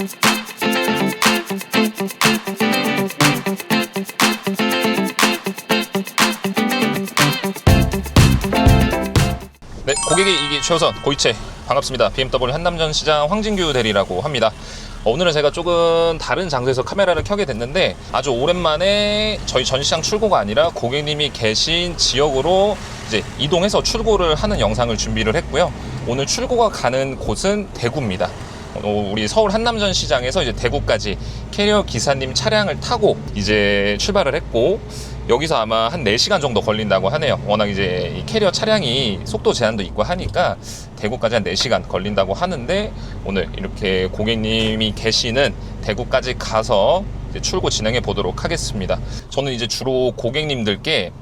네, 고객이 이기 최우선 고이체 반갑습니다. BMW 한남전 시장 황진규 대리라고 합니다. 어, 오늘은 제가 조금 다른 장소에서 카메라를 켜게 됐는데 아주 오랜만에 저희 전시장 출고가 아니라 고객님이 계신 지역으로 이제 이동해서 출고를 하는 영상을 준비를 했고요. 오늘 출고가 가는 곳은 대구입니다. 어, 우리 서울 한남전 시장에서 이제 대구까지 캐리어 기사님 차량을 타고 이제 출발을 했고 여기서 아마 한 4시간 정도 걸린다고 하네요. 워낙 이제 이 캐리어 차량이 속도 제한도 있고 하니까 대구까지 한 4시간 걸린다고 하는데 오늘 이렇게 고객님이 계시는 대구까지 가서 출고 진행해 보도록 하겠습니다. 저는 이제 주로 고객님들께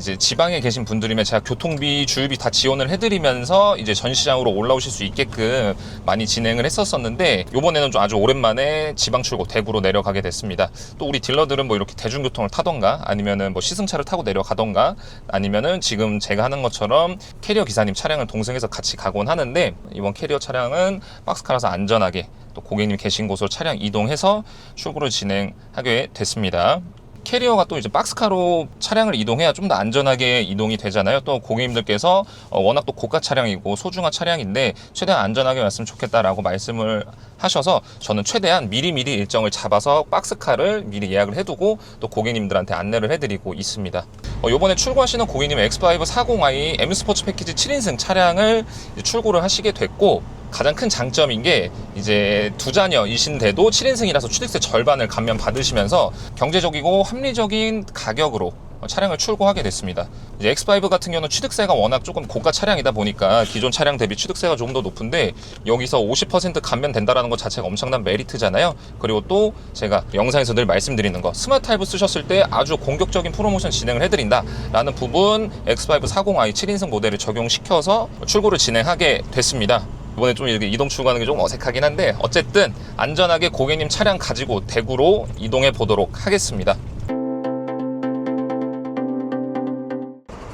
이제 지방에 계신 분들이면 제가 교통비, 주유비 다 지원을 해드리면서 이제 전시장으로 올라오실 수 있게끔 많이 진행을 했었었는데 이번에는 좀 아주 오랜만에 지방 출고 대구로 내려가게 됐습니다. 또 우리 딜러들은 뭐 이렇게 대중교통을 타던가 아니면은 뭐 시승차를 타고 내려가던가 아니면은 지금 제가 하는 것처럼 캐리어 기사님 차량을 동승해서 같이 가곤 하는데 이번 캐리어 차량은 박스카라서 안전하게 또 고객님 계신 곳으로 차량 이동해서 출고를 진행하게 됐습니다. 캐리어가 또 이제 박스카로 차량을 이동해야 좀 더 안전하게 이동이 되잖아요. 또 고객님들께서 어, 워낙 또 고가 차량이고 소중한 차량인데 최대한 안전하게 왔으면 좋겠다라고 말씀을 하셔서 저는 최대한 미리미리 일정을 잡아서 박스카를 미리 예약을 해두고 또 고객님들한테 안내를 해드리고 있습니다. 어, 이번에 출고하시는 고객님 X5 40i M 스포츠 패키지 7인승 차량을 출고를 하시게 됐고 가장 큰 장점인 게 이제 두 자녀이신데도 7인승이라서 취득세 절반을 감면 받으시면서 경제적이고 합리적인 가격으로 차량을 출고하게 됐습니다. 이제 X5 같은 경우는 취득세가 워낙 조금 고가 차량이다 보니까 기존 차량 대비 취득세가 조금 더 높은데 여기서 50% 감면된다라는 것 자체가 엄청난 메리트잖아요. 그리고 또 제가 영상에서 늘 말씀드리는 거 스마트 타입을 쓰셨을 때 아주 공격적인 프로모션 진행을 해드린다라는 부분 X5 40i 7인승 모델을 적용시켜서 출고를 진행하게 됐습니다. 이번에 좀 이렇게 이동 출구하는 게 좀 어색하긴 한데 어쨌든 안전하게 고객님 차량 가지고 대구로 이동해 보도록 하겠습니다.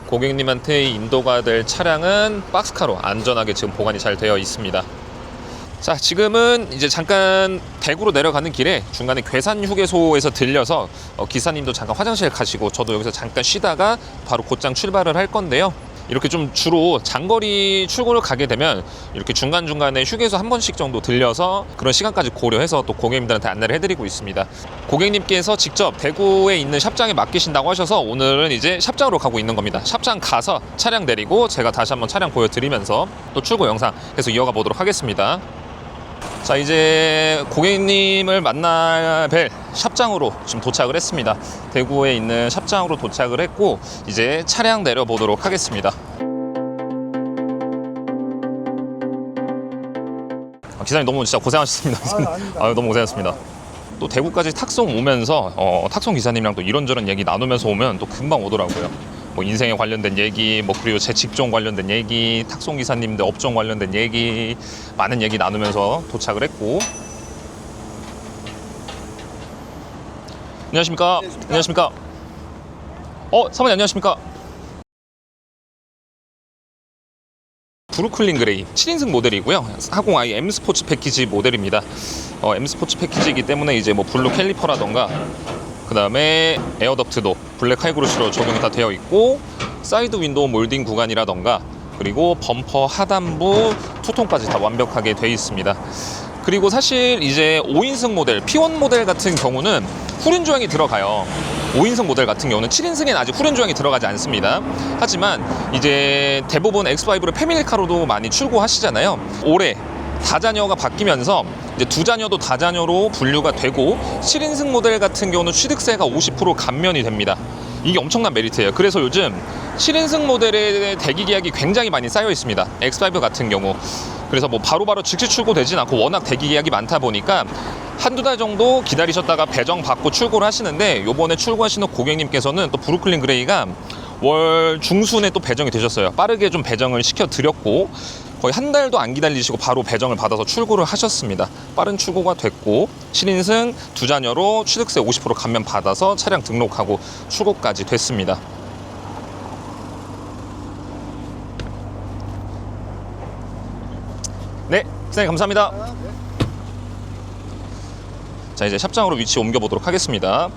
고객님한테 인도가 될 차량은 박스카로 안전하게 지금 보관이 잘 되어 있습니다. 자, 지금은 이제 잠깐 대구로 내려가는 길에 중간에 괴산 휴게소에서 들려서 어, 기사님도 잠깐 화장실 가시고 저도 여기서 잠깐 쉬다가 바로 곧장 출발을 할 건데요. 이렇게 좀 주로 장거리 출고를 가게 되면 이렇게 중간중간에 휴게소 한 번씩 정도 들려서 그런 시간까지 고려해서 또 고객님들한테 안내를 해드리고 있습니다. 고객님께서 직접 대구에 있는 샵장에 맡기신다고 하셔서 오늘은 이제 샵장으로 가고 있는 겁니다. 샵장 가서 차량 내리고 제가 다시 한번 차량 보여드리면서 또 출고 영상 계속 이어가 보도록 하겠습니다. 자 이제 고객님을 만나 뵐 샵장으로 지금 도착을 했습니다. 대구에 있는 샵장으로 도착을 했고 이제 차량 내려보도록 하겠습니다. 아, 기사님 너무 진짜 고생하셨습니다. 아유, 너무 고생하셨습니다. 또 대구까지 탁송 오면서 어, 탁송 기사님이랑 또 이런저런 얘기 나누면서 오면 또 금방 오더라고요 뭐 인생에 관련된 얘기, 뭐 그리고 제 직종 관련된 얘기, 탁송 기사님들 업종 관련된 얘기 많은 얘기 나누면서 도착을 했고. 안녕하십니까? 안녕하십니까? 어, 사모님 안녕하십니까? 브루클린 그레이 7인승 모델이고요. 40i M 스포츠 패키지 모델입니다. 어, M 스포츠 패키지이기 때문에 이제 뭐 블루 캘리퍼라던가 그 다음에 에어덕트도 블랙 하이그로시로 적용이 다 되어 있고 사이드 윈도우 몰딩 구간이라던가 그리고 범퍼 하단부 투통까지 다 완벽하게 되어 있습니다. 그리고 사실 이제 5인승 모델, P1 모델 같은 경우는 후륜 조향이 들어가요. 5인승 모델 같은 경우는 7인승에는 아직 후륜 조향이 들어가지 않습니다. 하지만 이제 대부분 X5를 패밀리카로도 많이 출고하시잖아요. 올해 다자녀가 바뀌면서 이제 두 자녀도 다자녀로 분류가 되고 7인승 모델 같은 경우는 취득세가 50% 감면이 됩니다. 이게 엄청난 메리트예요. 그래서 요즘 7인승 모델의 대기 계약이 굉장히 많이 쌓여 있습니다. X5 같은 경우. 그래서 뭐 바로바로 즉시 출고되진 않고 워낙 대기 계약이 많다 보니까 한두 달 정도 기다리셨다가 배정 받고 출고를 하시는데 요번에 출고하시는 고객님께서는 또 브루클린 그레이가 월 중순에 또 배정이 되셨어요. 빠르게 좀 배정을 시켜 드렸고 거의 한 달도 안 기다리시고 바로 배정을 받아서 출고를 하셨습니다. 빠른 출고가 됐고 7인승 두 자녀로 취득세 50% 감면 받아서 차량 등록하고 출고까지 됐습니다. 네, 기사님 감사합니다. 자 이제 샵장으로 위치 옮겨 보도록 하겠습니다.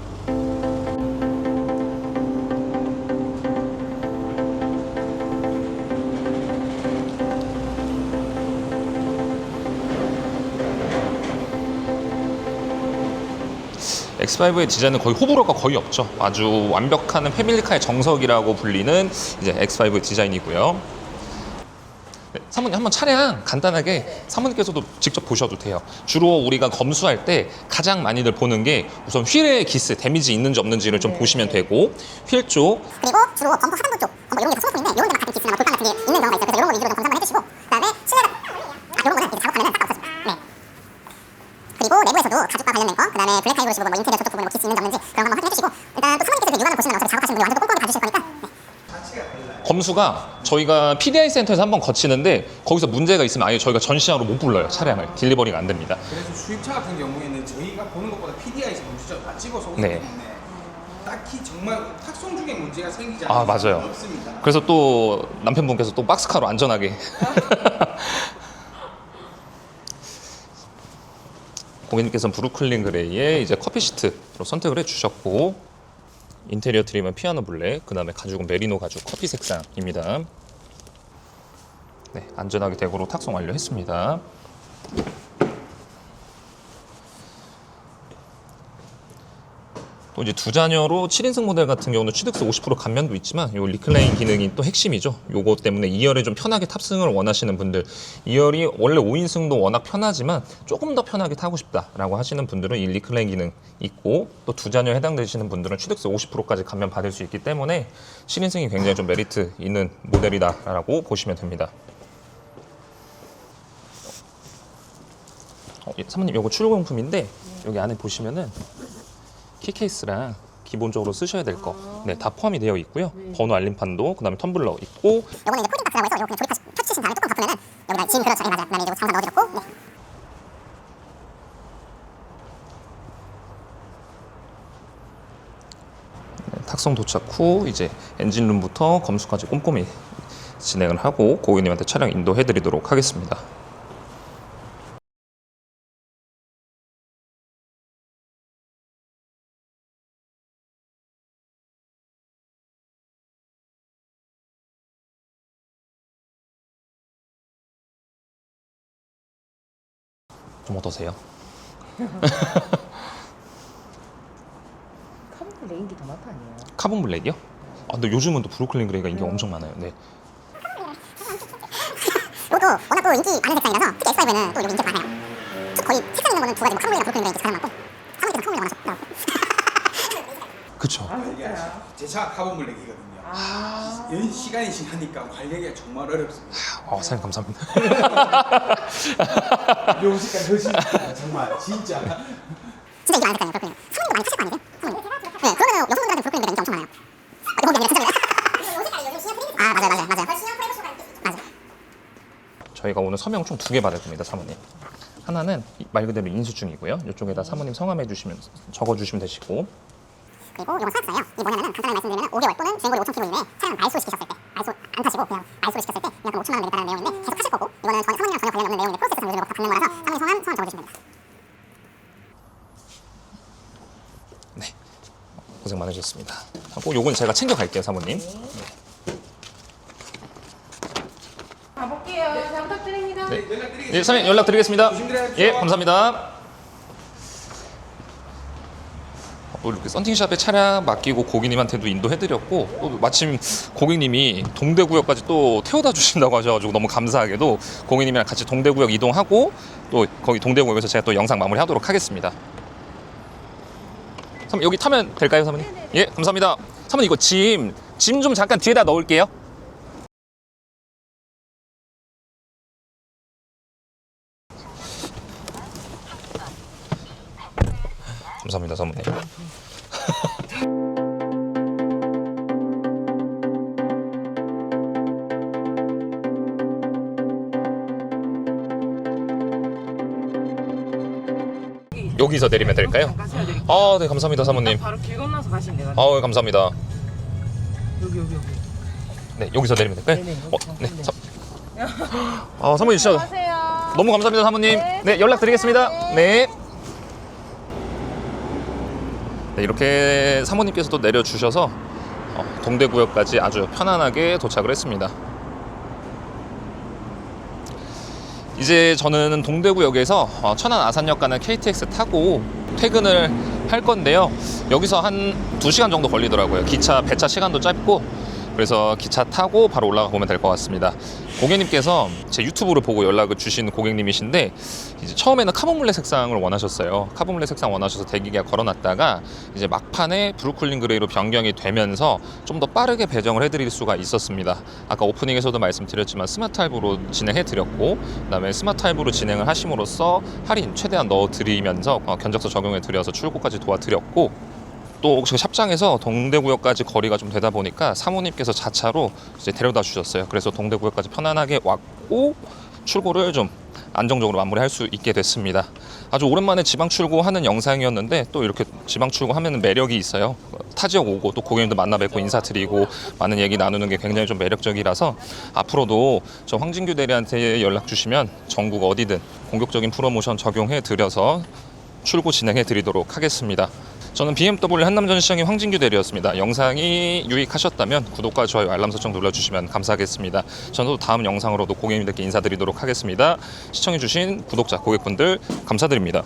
X5의 디자인은 거의 호불호가 거의 없죠. 아주 완벽한 패밀리카의 정석이라고 불리는 이제 X5 디자인이고요. 네, 사모님 한번 차량 간단하게 사모님께서도 직접 보셔도 돼요. 주로 우리가 검수할 때 가장 많이들 보는 게 우선 휠의 기스, 데미지 있는지 없는지를 좀 보시면 되고 휠 쪽, 그리고 주로 범퍼 하단부 쪽 범퍼 이런 게 소모품인데 이런 데만 가끔 기스나 볼판 같은 게 있는 경우가 있어요. 그래서 이런 거 위주로 좀 검사 한번 해주시고 그다음에 실내가 아, 이런 거는 이제 작업하면 딱 없어집니다. 네. 그리고 내부에서도 가죽과 관련된 거, 그다음에 블랙 타입으로 씹어 뭐 인테리어 저쪽 부분에 뭐 기스 있는지 없는지 그런 거 한번 확인해 주시고 일단 또 사모님께서 이제 육안을 보시면 어차피 작업하시는 분이 완전 또 꼼꼼히 봐주실 거니까 네. 검수가 저희가 PDI 센터에서 한번 거치는데 거기서 문제가 있으면 아예 저희가 전시장으로 못 불러요. 차량을 딜리버리가 안 됩니다. 그래서 수입차 같은 경우에는 저희가 보는 것보다 PDI에서 검수죠 다 찍어서 오기 네. 때문에 딱히 정말 탁송 중에 문제가 생기지 아, 않는 맞아요. 없습니다. 그래서 또 남편분께서 또 박스카로 안전하게 고객님께서는 브루클린 그레이의 이제 커피 시트로 선택을 해주셨고 인테리어 트림은 피아노 블랙, 그 다음에 가죽은 메리노 가죽 커피 색상입니다. 네, 안전하게 대구로 탁송 완료했습니다. 또 이제 두 자녀로 7인승 모델 같은 경우는 취득세 50% 감면도 있지만 요 리클레인 기능이 또 핵심이죠. 요거 때문에 2열에 좀 편하게 탑승을 원하시는 분들 2열이 원래 5인승도 워낙 편하지만 조금 더 편하게 타고 싶다라고 하시는 분들은 이 리클레인 기능 있고 또 두 자녀 해당되시는 분들은 취득세 50%까지 감면 받을 수 있기 때문에 7인승이 굉장히 좀 메리트 있는 모델이다라고 보시면 됩니다. 어, 예, 사모님 요거 출고용품인데 여기 안에 보시면은 키케이스랑 기본적으로 쓰셔야 될 거, 네, 다 포함이 되어 있고요. 번호 알림판도, 그 다음에 텀블러 있고, 요거는 이제 폴딩 박스라고 해서 요거 그냥 조립하시 펼치신 다음에 뚜껑 덮으면은 여기다 짐 그렇죠. 예, 맞아요. 그다음에 이제 장사 넣어드렸고 네. 네, 탁송 도착 후 이제 엔진룸부터 검수까지 꼼꼼히 진행을 하고 고객님한테 차량 인도해드리도록 하겠습니다. 좀 어떠세요? 카본 레인기 더 많다 아니에요? 카본 블랙이요? 아, 근데 요즘은 또 브루클린 그레이가 인기가 엄청 많아요. 네. 요것도 워낙 또 인기 많은 색상이라서 특히 X5는 또 여기 인기가 많아요. 저 거의 색상 있는 거는 두 가지, 뭐 카본이랑 브루클린 인기 가장 많고 사모님께서 카본을 원하셨더라고요. 그쵸. 이게 제 차가 카본 블랙이거든요. 아, 연 시간이 지나니까 관리하기가 정말 어렵습니다. 어, 사장님 감사합니다. 요식까지 더시 정말 진짜. 진짜 많은 색상이에요, 브루클린. 사모님도 많이 타실 거? 사모님. 네, 그러면 여성분들한테 브루클린 인기 엄청 많아요. 아, 이거 아니라 괜찮아요. 아, 맞아요, 맞아요, 맞아요. 맞아요. 저희가 오늘 서명 총 두 개 받을 겁니다, 사모님. 하나는 이- 말 그대로 인수증이고요. 이쪽에다 사모님 성함 해 주시면 적어 주시면 되시고 그리고 이건 서약서예요. 이게 뭐냐면은 간단하게 말씀드리면 5개월 또는 주행거리 5,000km 이내에 차량 말소 시키셨을 때, 말소 안 타시고 그냥 말소를 시켰을 때 약간 5천만 원 내겠다는 내용인데 계속 하실 거고 이거는 전혀 사모님이랑 전혀 관련이 없는 내용인데 프로세스상 요즘에 다 받는 거라서 사모님 성함, 성함 적어주시면 됩니다. 네 고생 많으셨습니다. 하고 요건 제가 챙겨갈게요, 사모님. 가볼게요. 잘 부탁드립니다. 네. 예, 사모님 연락드리겠습니다. 예, 감사합니다. 또 이렇게 썬팅샵에 차량 맡기고 고객님한테도 인도해드렸고 또 마침 고객님이 동대구역까지 또 태워다 주신다고 하셔가지고 너무 감사하게도 고객님이랑 같이 동대구역 이동하고 또 거기 동대구역에서 제가 또 영상 마무리하도록 하겠습니다. 사모님 여기 타면 될까요, 사모님? 예, 감사합니다. 사모님 이거 짐 짐 좀 잠깐 뒤에다 넣을게요. 감사합니다, 사모님. 여기서 내리면 될까요? 잠깐 세워드릴게요. 아, 네, 감사합니다, 사모님. 바로 길 건너서 가시면 돼요. 아, 감사합니다. 여기 여기 여기. 네, 여기서 내리면 될까요? 네네, 어, 여기서. 네. 네. 사... 아, 사모님 진짜 안녕하세요. 너무 감사합니다, 사모님. 네, 연락 드리겠습니다. 네. 네, 이렇게 사모님께서도 내려주셔서 어, 동대구역까지 아주 편안하게 도착을 했습니다. 이제 저는 동대구역에서 어, 천안 아산역 가는 KTX 타고 퇴근을 할 건데요. 여기서 한 2시간 정도 걸리더라고요. 기차 배차 시간도 짧고 그래서 기차 타고 바로 올라가 보면 될 것 같습니다. 고객님께서 제 유튜브를 보고 연락을 주신 고객님이신데 이제 처음에는 카모몰레 색상을 원하셨어요. 카모몰레 색상 원하셔서 대기계에 걸어놨다가 이제 막판에 브루클린 그레이로 변경이 되면서 좀 더 빠르게 배정을 해드릴 수가 있었습니다. 아까 오프닝에서도 말씀드렸지만 스마트 할부로 진행해 드렸고 그다음에 스마트 할부로 진행을 하심으로써 할인 최대한 넣어 드리면서 어, 견적서 적용해 드려서 출고까지 도와드렸고 또 혹시 샵장에서 동대구역까지 거리가 좀 되다 보니까 사모님께서 자차로 이제 데려다 주셨어요. 그래서 동대구역까지 편안하게 왔고 출고를 좀 안정적으로 마무리할 수 있게 됐습니다. 아주 오랜만에 지방 출고하는 영상이었는데 또 이렇게 지방 출고하면 매력이 있어요. 타 지역 오고 또 고객님들 만나 뵙고 인사드리고 많은 얘기 나누는 게 굉장히 좀 매력적이라서 앞으로도 저 황진규 대리한테 연락 주시면 전국 어디든 공격적인 프로모션 적용해 드려서 출고 진행해 드리도록 하겠습니다. 저는 BMW 한남전시장의 황진규 대리였습니다. 영상이 유익하셨다면 구독과 좋아요, 알람 설정 눌러주시면 감사하겠습니다. 저는 또 다음 영상으로도 고객님들께 인사드리도록 하겠습니다. 시청해주신 구독자, 고객분들 감사드립니다.